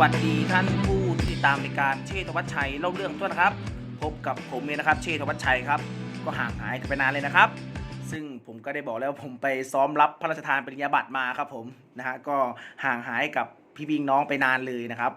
วัสดีท่านผู้ติดตามรายการเชษฐวัชชัยเล่าเรื่องทุกท่านะครับ พบกับผมเองนะครับ เชษฐวัชชัยครับ ก็ห่างหายกันไปนานเลยนะครับ ซึ่งผมก็ได้บอกแล้วผมไปซ้อมรับพระราชทานปริญญาบัตรมาครับผมนะฮะก็ห่างหายกับพี่บิงน้องไปนานเลยนะครับ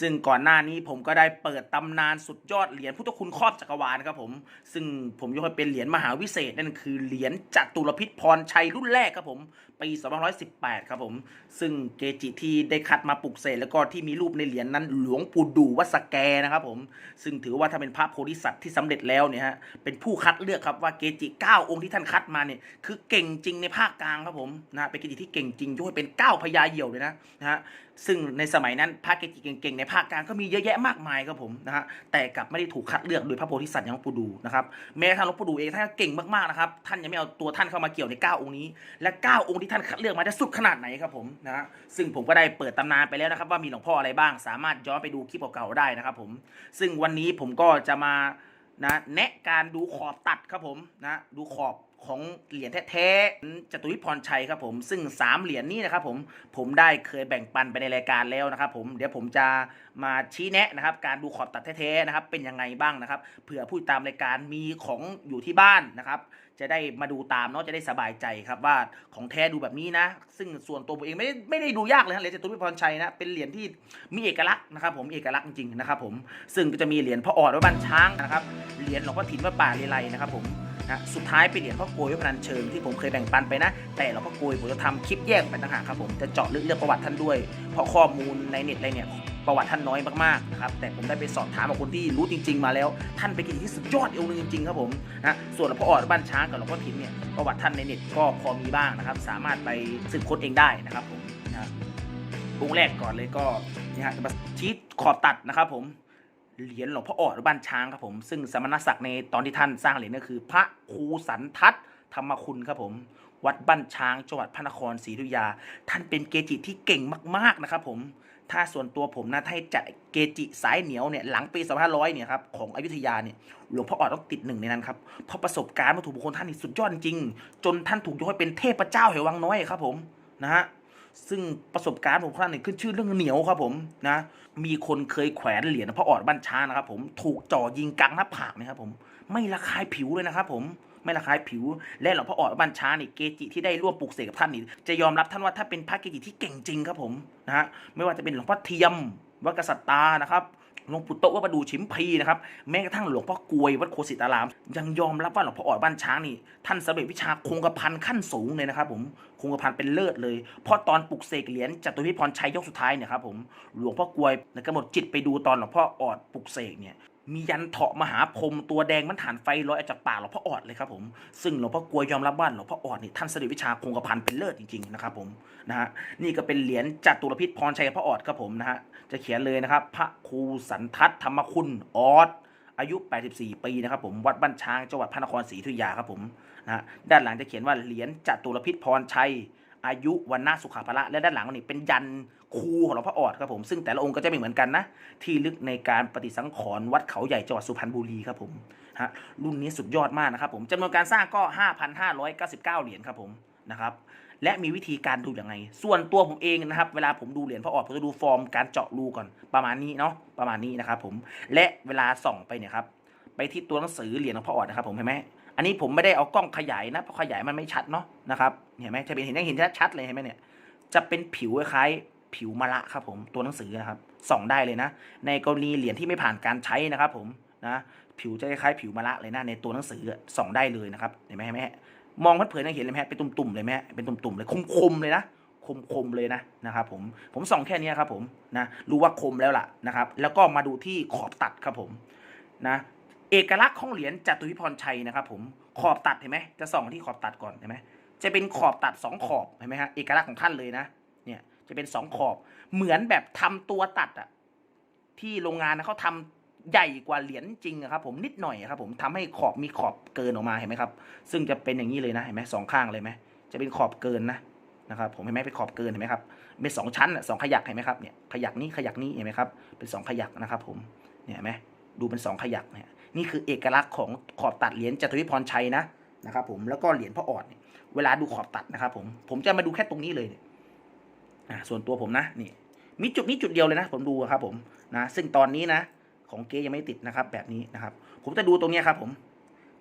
ซึ่งก่อนหน้านี้ผมก็ได้เปิดตำนานสุดยอดเหรียญพุทธคุณครอบจักรวาลครับผม ซึ่งผมยกให้เป็นเหรียญมหาวิเศษนั่นคือเหรียญจัตุรพิษพรชัยรุ่นแรกครับผม ปี2518 ครับผม ซึ่งเกจิที่ได้คัดมาปลุกเสกแล้วก็ที่มีรูปในเหรียญนั้นหลวงปู่ดูวัสแกนะครับผม ซึ่งถือว่าถ้าเป็นพระโพธิสัตว์ที่สำเร็จแล้วเนี่ยฮะ เป็นผู้คัดเลือกครับว่าเกจิ 9 องค์ที่ท่านคัดมาเนี่ยคือเก่งจริงในภาคกลางครับผมนะ เป็นเกจิที่เก่งจริงยกให้เป็น 9 พญาเหี่ยวเลยนะนะฮะ ซึ่งในสมัยนั้นพระเกจิเก่งๆในภาคกลางก็มีเยอะแยะมากมายครับผมนะฮะแต่กลับไม่ได้ถูกคัดเลือกโดยพระโพธิสัตว์อย่างหลวงปู่ดูนะครับแม้ทั่งหลวงปู่ดูเองท่านก็เก่งมากๆนะครับท่านยังไม่เอาตัวท่านเข้ามาเกี่ยวใน 9 องค์นี้ และ 9 องค์ที่ท่านคัดเลือกมาจะสุดขนาดไหนครับผมนะฮะซึ่งผมก็ได้เปิดตำนานไปแล้วนะครับว่ามีหลวงพ่ออะไรบ้าง สามารถย้อนไปดูคลิปเก่าๆได้นะครับผมซึ่งวันนี้ผมก็จะมานะแนะการดูขอบตัดครับผมนะดูขอบ ของเหรียญแท้ๆจตุวิพรชัยครับผมซึ่ง 3 เหรียญนี้นะครับผมผมได้เคยแบ่งปันไปในรายการแล้วนะครับผมเดี๋ยวผมจะมาชี้แนะนะครับการดูขอบตัดแท้ๆนะครับเป็นยังไงบ้างนะครับเผื่อผู้ตามรายการมีของอยู่ที่บ้านนะครับจะได้มาดูตามเนาะจะได้สบายใจครับว่าของแท้ดูแบบนี้นะ ซึ่งส่วนตัวผมเองไม่ได้ไม่ได้ดูยากเลยนะเหรียญจตุวิพรชัยนะเป็นเหรียญที่มีเอกลักษณ์นะครับ ผมเอกลักษณ์จริงๆนะครับผมซึ่งก็จะมีเหรียญพระออดวัดบ้านช้างนะครับเหรียญหลวงพ่อถิ่นวัดป่าเลไลนะครับผม นะสุดท้ายเป็นเหรียญพ่อโกยวัดพนันเชิงที่ผมเคยแบ่งปันไปนะ แต่หลวงพ่อโกยผมจะทำคลิปแยกไปต่างหากครับผมจะเจาะลึกเรื่องประวัติท่านด้วย เพราะข้อมูลในเน็ตอะไรเนี่ยประวัติท่านน้อยมากๆนะครับแต่ผมได้ไปสอบถามกับคนที่รู้จริง ๆ มาแล้ว ท่านเป็นกิจที่สุดยอดอีกองค์หนึงจริงๆครับผมนะส่วนหลวงพ่อออดบ้านช้างกับหลวงพ่อถิ่นเนี่ยประวัติท่านในเน็ตก็พอมีบ้างนะครับ สามารถไปสืบค้นเองได้นะครับผมนะองค์แรกก่อนเลยก็นี่ฮะจะมาชี้ขอบตัดนะครับผม เหรียญหลวงพ่อออดบ้านช้างครับผม ซึ่งสมณศักดิ์ในตอนที่ท่านสร้างเหรียญก็คือ พระครูสันทัศธรรมคุณครับผมวัดบ้านช้างจังหวัดพระนครศรีอยุธยา ท่านเป็นเกจิที่เก่งมาก ๆ นะครับผม ถ้าส่วนตัวผมนะถ้าให้จะเกจิสายเหนียวเนี่ยหลังปี2500เนี่ยครับของอยุธยาเนี่ยหลวงพ่อออดต้องติดหนึ่งในนั้นครับเพราะประสบการณ์วัตถุบุคคลท่านนี่สุดยอดจริง จนท่านถูกยกให้เป็นเทพเจ้าแห่งวังน้อยครับผมนะฮะ ซึ่งประสบการณ์ของท่านเนี่ยขึ้นชื่อเรื่องเหนียวครับผมนะมีคนเคยแขวนเหรียญพระออดบ้านช้านะครับผมถูกจ่อยิงกลางหน้าผากนะครับผมไม่ระคายผิวเลยนะครับผมไม่ระคายผิว และหลวงพ่อออดบัญชาเนี่เกจิที่ได้ร่วมปลูกเสกกับท่านนี่จะยอมรับท่านว่าถ้านเป็นพระเกจิที่เก่งจริงครับผมนะฮะไม่ว่าจะเป็นหลวงพ่อเทียมวัดกษัตริย์ตานะครับ หลวงปู่โตวัดประดูชิมพีนะครับแม้กระทั่งหลวงพ่อกลวยวัดโคสิตาราม ยังยอมรับว่าหลวงพ่อออดบ้านช้างนี่ท่านสำเร็จวิชาคงกระพันขั้นสูงเลยนะครับผมคงกระพันเป็นเลิศเลยเพราะตอนปลุกเสกเหรียญจตุพิพรชัยยกสุดท้ายเนี่ยครับผมหลวงพ่อกลวยกำหนดจิตไปดูตอนหลวงพ่อออดปลุกเสกเนี่ย มียันเถาะมหาพรมตัวแดงมันฐานไฟลอยออกจากป่าหลวงพ่อออดเลยครับผมซึ่งหลวงพ่อกลวยยอมรับว่าหลวงพ่อออดนี่ท่านเสด็จวิชาคงกระพันเป็นเลิศจริงๆนะครับผมนะฮะนี่ก็เป็นเหรียญจัตุรพิษพรชัยพระออดครับผมนะฮะจะเขียนเลยนะครับ พระครูสันทัศธรรมคุณออดอายุ 84 ปีนะครับผมวัดบ้านช้างจังหวัดพระนครศรีอยุธยาครับผมนะฮะด้านหลังจะเขียนว่าเหรียญจัตุรพิษพรชัย อายุวันนาสุขาภละและด้านหลังนี่เป็นยันคูของหลวงพ่อออดครับผมซึ่งแต่ละองค์ก็จะไม่เหมือนกันนะ ที่ลึกในการปฏิสังขรณ์วัดเขาใหญ่จังหวัดสุพรรณบุรีครับผมฮะรุ่นนี้สุดยอดมากนะครับผมจำนวนการสร้างก็ 5,599 เหรียญครับผมนะครับและมีวิธีการดูอย่างไง ส่วนตัวผมเองนะครับ เวลาผมดูเหรียญพระออดผมจะดูฟอร์มการเจาะรูก่อนประมาณนี้เนาะประมาณนี้นะครับผมและเวลาส่องไปเนี่ยครับไปที่ตัวหนังสือเหรียญของพระออดนะครับผมเห็นไหม อันนี้ผมไม่ได้เอากล้องขยายนะเพราะขยายมันไม่ชัดเนาะนะครับเห็นไหมจะเป็นเห็นยังเห็นชัดๆเลยเห็นไหมเนี่ยจะเป็นผิวคล้ายผิวมะละครับผมตัวหนังสือนะครับส่องได้เลยนะ ในกรณีเหรียญที่ไม่ผ่านการใช้นะครับ ผมนะผิวจะคล้ายผิวมะละเลยนะในตัวหนังสือส่องได้เลยนะครับเห็นไหมเห็นไหมมองเผินๆยังเห็นเลยไหมฮะเป็นตุ่มๆเลยไหมฮะเป็นตุ่มๆเลยคมๆเลยนะคมๆเลยนะนะครับผมผมส่องแค่นี้ครับผมนะรู้ว่าคมแล้วล่ะนะครับ แล้วก็มาดูที่ขอบตัดครับผมนะ เอกลักษณ์ของเหรียญจตุวิพรชัยนะครับ ผมขอบตัดเห็นไหมจะส่องที่ขอบตัดก่อนเห็นไหมจะเป็นขอบตัดสองขอบเห็นไหมฮะเอกลักษณ์ของท่านเลยนะ เนี่ยจะเป็นสองขอบเหมือนแบบทำตัวตัดอะที่โรงงานนะเขาทำใหญ่กว่าเหรียญจริงอะครับผมนิดหน่อยครับผมทำให้ขอบมีขอบเกินออกมาเห็นไหมครับ ซึ่งจะเป็นอย่างนี้เลยนะเห็นไหมสองข้างเลยไหมจะเป็นขอบเกินนะนะครับผมเห็นไหมเป็นขอบเกินเห็นไหมครับเป็นสองชั้นสองขยักเห็นไหมครับเนี่ยขยักนี้ขยักนี้เห็นไหมครับเป็นสองขยักนะครับ ผมเนี่ยเห็นไหมดูเป็นสองขยักเนี่ย นี่คือเอกลักษณ์ของขอบตัดเหรียญจตุวิพรชัยนะนะครับผมแล้วก็เหรียญพระออดเนี่ยเวลาดูขอบตัดนะครับผมผมจะมาดูแค่ตรงนี้เลยเนี่ยอ่าส่วนตัวผมนะนี่มีจุดนี้จุดเดียวเลยนะ ผมดูครับผมนะซึ่งตอนนี้นะ ของเก๊ยังไม่ติดนะครับ แบบนี้นะครับ ผมจะดูตรงนี้ครับผม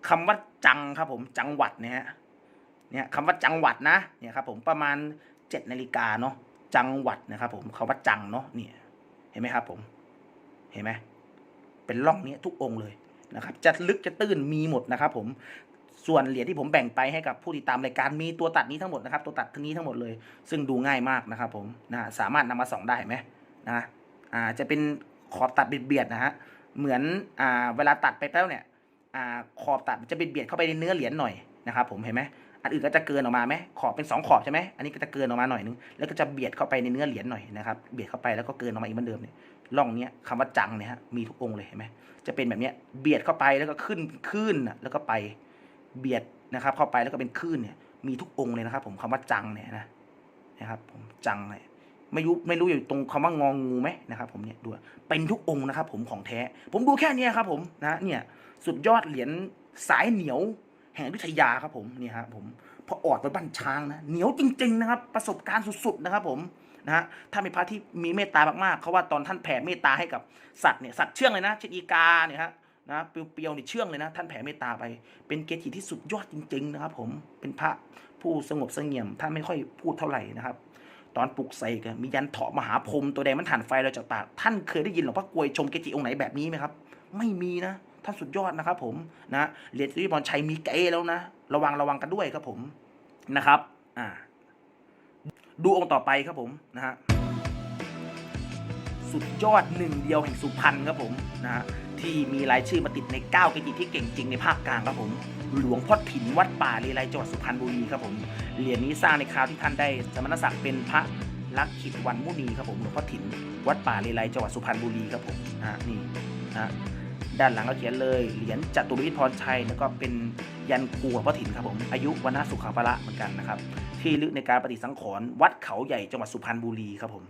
คำว่าจังครับผมจังหวัดเนี่ยฮะเนี่ยคำว่าจังหวัดนะเนี่ยครับผมประมาณเจ็ดนาฬิกาเนาะจังหวัดนะครับ ผมคำว่าจังเนาะเนี่ยเห็นไหมครับผม เห็นไหมเป็นร่องนี้ทุกองค์เลย นะครับจะลึกจะตื้นมีหมดนะครับผมส่วนเหรียญที่ผมแบ่งไปให้กับผู้ติดตามรายการมีตัวตัดนี้ทั้งหมดนะครับ ตัวตัดทั้งนี้ทั้งหมดเลย ซึ่งดูง่ายมากนะครับผมนะสามารถนำมาส่องได้ไหมนะอ่าจะเป็นขอบตัดเบียดๆนะฮะเหมือนอ่าเวลาตัดไปแล้วเนี่ยอ่าขอบตัดจะเบียดๆเข้าไปในเนื้อเหรียญหน่อยนะครับผมเห็นไหมอันอื่นก็จะเกินออกมาไหมขอบเป็นสองขอบใช่ไหมอันนี้ก็จะเกินออกมาหน่อยนึงแล้วก็จะเบียดเข้าไปในเนื้อเหรียญหน่อยนะครับเบียดเข้าไปแล้วก็เกินออกมาอีกเหมือนเดิมเนี่ย ร่องเนี้ยคำว่าจังเนี่ยฮะมีทุกองค์เลยเห็นไหมจะเป็นแบบเนี้ยเบียดเข้าไปแล้วก็ขึ้นขึ้นแล้วก็ไปเบียดนะครับ เข้าไปแล้วก็เป็นคลื่นเนี่ยมีทุกองค์เลยนะครับ ผมคำว่าจังเนี่ยนะนะครับ ผมจังเลยไม่รู้ไม่รู้อยู่ตรงคำว่างองงูไหมนะครับ ผมเนี่ยดูเป็นทุกองค์นะครับ ผมของแท้ ผมดูแค่เนี้ยครับผมนะเนี่ยสุดยอดเหรียญสายเหนียวแห่งวิทยาครับผมเนี่ยครับผม พอออดไปบ้านช้างนะเหนียวจริง ๆ นะครับ ประสบการณ์สุดๆนะครับ ผมนะฮะถ้าเป็นพระที่มีเมตตามากๆเขาว่าตอนท่านแผ่เมตตาให้กับสัตว์เนี่ยสัตว์เชื่องเลยนะเช่นอีกาเนี่ยฮะนะเปียวๆเนี่ยเชื่องเลยนะ ท่านแผ่เมตตาไป เป็นเกจิที่สุดยอดจริง ๆ นะครับ ผมเป็นพระผู้สงบเสงี่ยมท่านไม่ค่อยพูดเท่าไหร่นะครับตอนปลุกใส่กันมียันเถาะมหาพรมตัวแดงมันถ่านไฟเราจากตากท่านเคยได้ยินหลวงพ่อกลวยชมเกจิองค์ไหนแบบนี้ไหมครับ ไม่มีนะ ท่านสุดยอดนะครับผมนะเหรียญสุริบอลชัยมีเกแล้วนะ ระวังระวังกันด้วยครับผมนะครับอ่าดูองค์ต่อไปครับผมนะฮะสุดยอดหนึ่งเดียวแห่งสุพรรณครับผมนะฮะที่มีรายชื่อมาติดใน9เกจิที่เก่งจริงในภาคกลางครับผม หลวงพ่อถิ่นวัดป่าเลไลจังหวัดสุพรรณบุรีครับผมเหรียญนี้สร้างในคราวที่ท่านได้สมณศักดิ์เป็นพระลักขิตวันมุนีครับผมหลวงพ่อถิ่นวัดป่าเลไลจังหวัดสุพรรณบุรีครับผมนะนี่นะ ด้านหลังก็เขียนเลยเหรียญจตุรวิทย์พรชัยแล้วก็เป็นยันครูหลวงพ่อถิ่นครับผมอายุวัฒสุขาภระเหมือนกันนะครับที่ลึกในการปฏิสังขรณ์วัดเขาใหญ่จังหวัดสุพรรณบุรีครับผม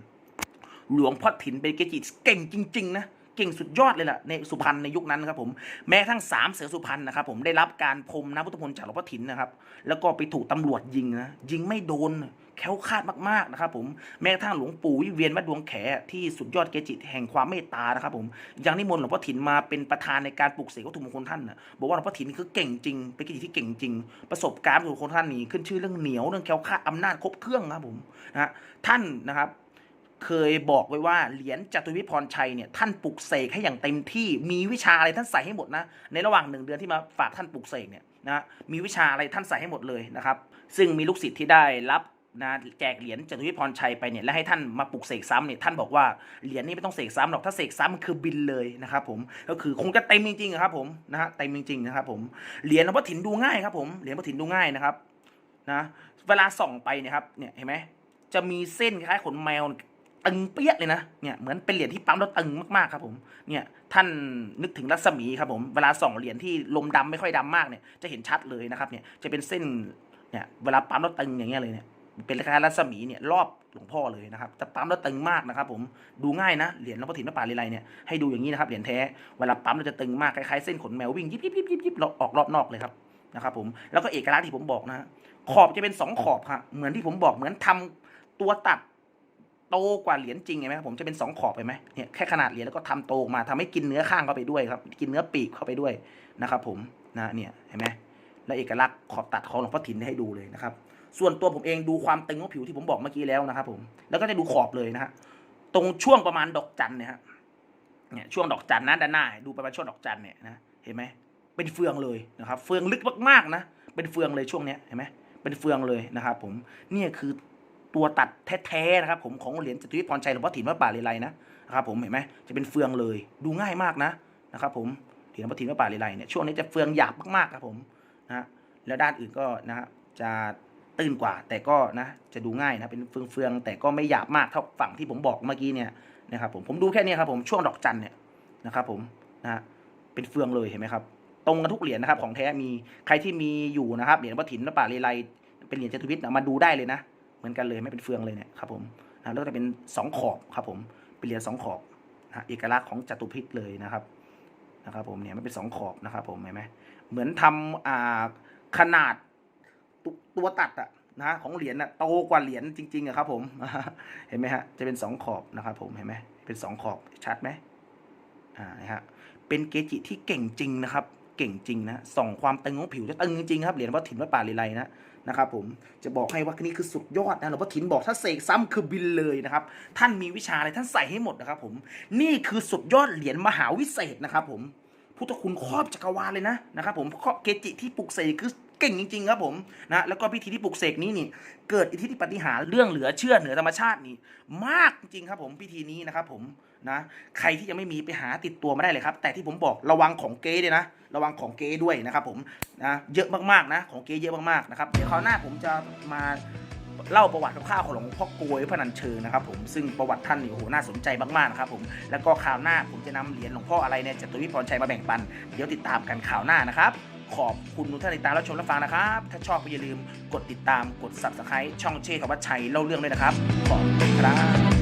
หลวงพ่อถิ่นเป็นเกจิเก่งจริงๆนะเก่งสุดยอดเลยล่ะในสุพรรณในยุคนั้นครับผมแม้ทั้งสามเสือสุพรรณนะครับผมได้รับการพรมนะพุทธพลจากหลวงพ่อถิ่นนะครับแล้วก็ไปถูกตำรวจยิงนะยิงไม่โดน แคล้วคลาดมากๆนะครับผมแม้กระทั่งหลวงปู่วิเวียนวัดดวงแขที่สุดยอดเกจิแห่งความเมตตานะครับผมยังนิมนต์หลวงพ่อถิ่นมาเป็นประธานในการปลุกเสกวัตถุมงคลท่านนะบอกว่าหลวงพ่อถิ่นคือเก่งจริงเป็นเกจิที่เก่งจริง ประสบการณ์วัตถุมงคลท่านนี่ขึ้นชื่อเรื่องเหนียวเรื่องแคล้วคลาดอำนาจครบเครื่องครับผมนะฮะท่านนะครับเคยบอกไว้ว่าเหรียญจตุวิพรชัยเนี่ยท่านปลุกเสกให้อย่างเต็มที่มีวิชาอะไรท่านใส่ให้หมดนะในระหว่างหนึ่งเดือนที่มาฝากท่านปลุกเสกเนี่ยนะมีวิชาอะไรท่านใส่ให้หมดเลยนะครับ ซึ่งมีลูกศิษย์ที่ได้รับ นะแจกเหรียญจตุวิพรชัยไปเนี่ยและให้ท่านมาปลุกเสกซ้ำเนี่ยท่านบอกว่าเหรียญนี้ไม่ต้องเสกซ้ำหรอกถ้าเสกซ้ำมันคือบินเลยนะครับผมก็คือคงจะเต็มจริงๆครับผมนะฮะเต็มจริงๆนะครับผมเหรียญหลวงพ่อถิ่นดูง่ายครับผมเหรียญหลวงพ่อถิ่นดูง่ายนะครับนะเวลาส่องไปเนี่ยครับเนี่ยเห็นไหมจะมีเส้นคล้ายขนแมวตึงเปี้ยเลยนะเนี่ยเหมือนเป็นเหรียญที่ปั๊มแล้วตึงมากๆครับผมเนี่ยท่านนึกถึงรัศมีครับผมเวลาส่องเหรียญที่ลมดำไม่ค่อยดำมากเนี่ยจะเห็นชัดเลยนะครับเนี่ยจะเป็นเส้นเนี่ยเวลาปั๊มแล้วตึงอย่างเงี้ยเลยเนี่ย เป็นคล้ายๆรัศมีเนี่ยรอบหลวงพ่อเลยนะครับแต่ปั๊มแล้วตึงมากนะครับ ผมดูง่ายนะเหรียญหลวงพ่อถิ่นพระป่าเลไลเนี่ยให้ดูอย่างนี้นะครับเหรียญแท้เวลาปั๊มแล้วจะตึงมากคล้ายๆเส้นขนแมววิ่งยิบยิบยิบยิบยิบออกรอบนอกเลยครับนะครับผมแล้วก็เอกลักษณ์ที่ผมบอกนะขอบจะเป็นสองขอบครับเหมือนที่ผมบอกเหมือนทำตัวตัดโตกว่าเหรียญจริงเห็นไหมครับผมจะเป็นสองขอบเห็นไหมเนี่ยแค่ขนาดเหรียญแล้วก็ทำโตออกมาทำให้กินเนื้อข้างเข้าไปด้วยครับ กินเนื้อปีกเข้าไปด้วยนะครับ ผมนะเนี่ยเห็นไหมและเอกลักษณ์ขอบตัดของหลวงพ่อถิ่นให้ดูเลยนะครับ ส่วนตัวผมเองดูความตึงของผิวที่ผมบอกเมื่อกี้แล้วนะครับผมแล้วก็จะดูขอบเลยนะฮะตรงช่วงประมาณดอกจันเนี่ยฮะเนี่ยช่วงดอกจันนะด้านหน้าดูประมาณช่วงดอกจันเนี่ยนะเห็นไหมเป็นเฟืองเลยนะครับ เฟืองลึกมากๆนะเป็นเฟืองเลยช่วงเนี้ยเห็นไหมเป็นเฟืองเลยนะครับผมเนี่ยคือตัวตัดแท้ๆนะครับผมของเหรียญจตุริพรชัยหลวงพ่อถิ่นวัดป่าเลไลนะนะครับผมเห็นไหมจะเป็นเฟืองเลยดูง่ายมากนะนะครับผมเหรียญหลวงพ่อถิ่นวัดป่าเลไลเนี่ยช่วงนี้จะเฟืองหยาบมากๆครับผมนะฮะแล้วด้านอื่นก็นะฮะจะ ตื้นกว่า แต่ก็นะจะดูง่ายนะเป็นเฟืองๆแต่ก็ไม่หยาบมากเท่าฝั่งที่ผมบอกเมื่อกี้เนี่ยนะครับผมผมดูแค่นี้ครับผมช่วงดอกจันเนี่ยนะครับผมนะเป็นเฟืองเลยเห็นไหมครับตรงกันทุกเหรียญนะครับของแท้มีใครที่มีอยู่นะครับเหรียญวงพ่อถิ่นวัป่าเลไลเป็นเหรียญจตุรวิทย์นะมาดูได้เลยนะ เหมือนกันเลยไม่เป็นเฟืองเลยเนี่ยครับผมนะแล้วก็จะเป็นสองขอบครับผมเป็นเหรียญสองขอบนะเอกลักษณ์ของจตุพิษเลยนะครับนะครับผมเนี่ยมันเป็นสองขอบนะครับผมเห็นไหมเหมือนทำอ่าขนาด ตตัวตัดอะนะของเหรียญน่ะโตกว่าเหรียญจริงๆอะครับผมเห็นไหมฮะจะเป็นสองขอบนะครับผมเห็นไหมเป็นสองขอบชัดไหมอ่านะฮะเป็นเกจิที่เก่งจริงนะครับเก่งจริงนะส่องความตึงของผิวจะตึงจริงครับเหรียญวัดถิ่นวัดป่าลีไลนะนะครับผมจะบอกให้ว่านี่คือสุดยอดนะหลวงพ่อถิ่นบอกถ้าเสกซ้ำคือบินเลยนะครับ ท่านมีวิชาอะไรท่านใส่ให้หมดนะครับผมนี่คือสุดยอดเหรียญมหาวิเศษนะครับผมพุทธคุณครอบจักรวาลเลยนะนะครับผมเกจิที่ปลุกเสกคือ เก่งจริงๆครับผมนะแล้วก็พิธีที่ปลุกเสกนี้นี่เกิดอิทธิปฏิหารเรื่องเหลือเชื่อเหนือธรรมชาตินี่มากจริงครับผมพิธีนี้นะครับผมนะใครที่ยังไม่มีไปหาติดตัวมาได้เลยครับ แต่ที่ผมบอกระวังของเก๊ด้วยนะ ระวังของเก๊ด้วยนะครับผมนะเยอะมากๆนะ ของเก๊เยอะมากๆนะครับเดี๋ยวคราวหน้าผมจะมาเล่าประวัติคร่าวๆของหลวงพ่อโกยพระนันเชิงนะครับผมซึ่งประวัติท่านนี่โอ้โหน่าสนใจมากๆนะครับผมแล้วก็ข่าวหน้าผมจะนำเหรียญหลวงพ่ออะไรเนี่ยจตุวิพรชัยมาแบ่งปัน เดี๋ยวติดตามกันข่าวหน้านะครับ ขอบคุณทุกท่านติดตามรับชมและฟังนะครับ ถ้าชอบก็อย่าลืมกดติดตามกด subscribe ช่องเชษฐวัชชัยเล่าเรื่องด้วยนะครับ ขอบคุณครับ